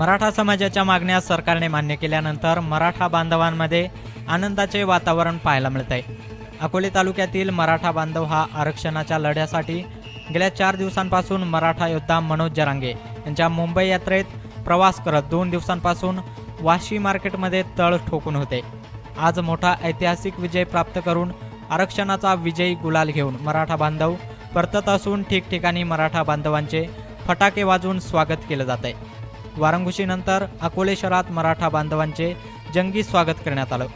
मराठा समाजाच्या मागण्या सरकारने मान्य केल्यानंतर मराठा बांधवांमध्ये आनंदाचे वातावरण पाहायला मिळत आहे अकोले तालुक्यातील मराठा बांधव हा आरक्षणाच्या लढ्यासाठी गेल्या चार दिवसांपासून मराठा योद्धा मनोज जरांगे यांच्या मुंबई यात्रेत प्रवास करत दोन दिवसांपासून वाशी मार्केटमध्ये तळ ठोकून होते. आज मोठा ऐतिहासिक विजय प्राप्त करून आरक्षणाचा विजयी गुलाल घेऊन मराठा बांधव परतत असून ठिकठिकाणी मराठा बांधवांचे फटाके वाजवून स्वागत केलं जात आहे वारंगुशीनंतर अकोले शहरात मराठा बांधवांचे जंगी स्वागत करण्यात आलं.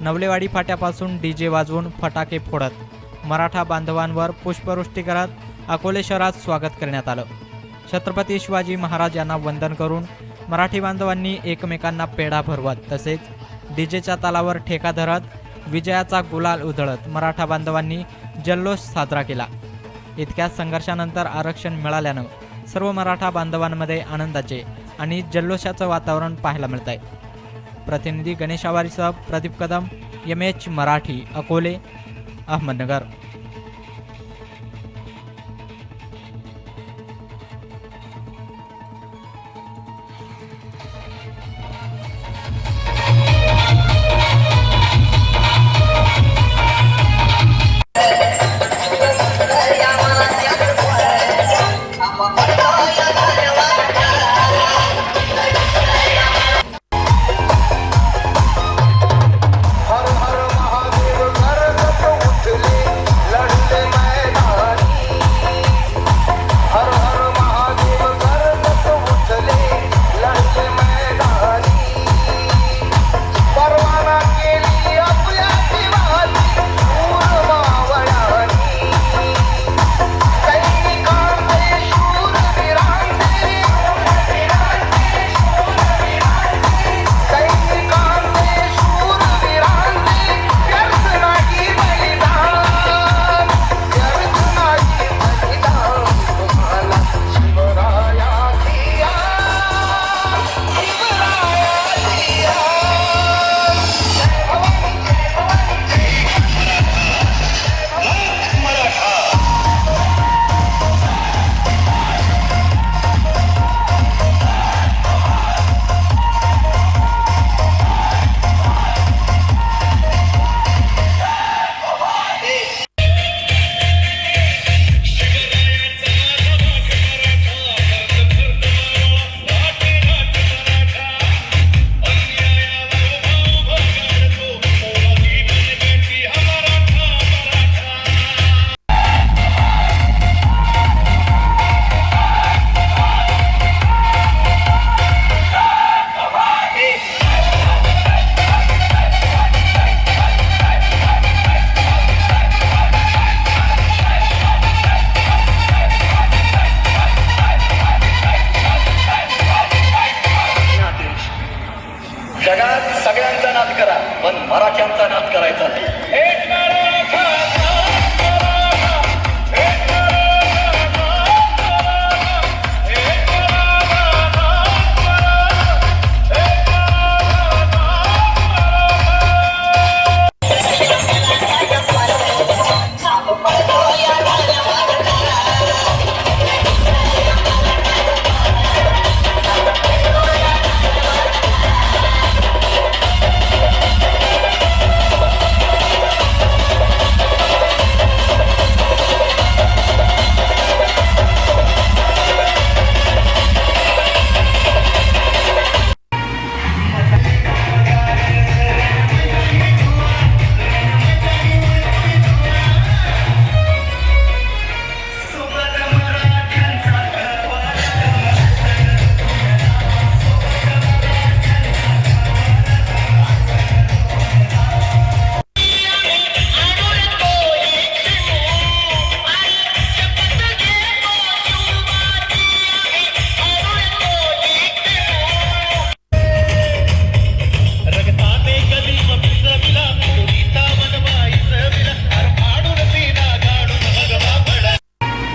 नवलेवाडी फाट्यापासून डी जे वाजवून फटाके फोडत मराठा बांधवांवर पुष्पवृष्टी करत अकोले शहरात स्वागत करण्यात आलं. छत्रपती शिवाजी महाराज यांना वंदन करून मराठी बांधवांनी एकमेकांना पेढा भरवत तसेच डीजेच्या तालावर ठेका धरत विजयाचा गुलाल उधळत मराठा बांधवांनी जल्लोष साजरा केला. इतक्या संघर्षानंतर आरक्षण मिळाल्यानं सर्व मराठा बांधवांमध्ये आनंदाचे आणि जल्लोषाचं वातावरण पाहायला मिळत आहे प्रतिनिधी गणेश आवारीसह प्रदीप कदम एम एच मराठी अकोले अहमदनगर. सगळ्यांचा नाद करा पण मराठ्यांचा नाद करायचा नाही yeah.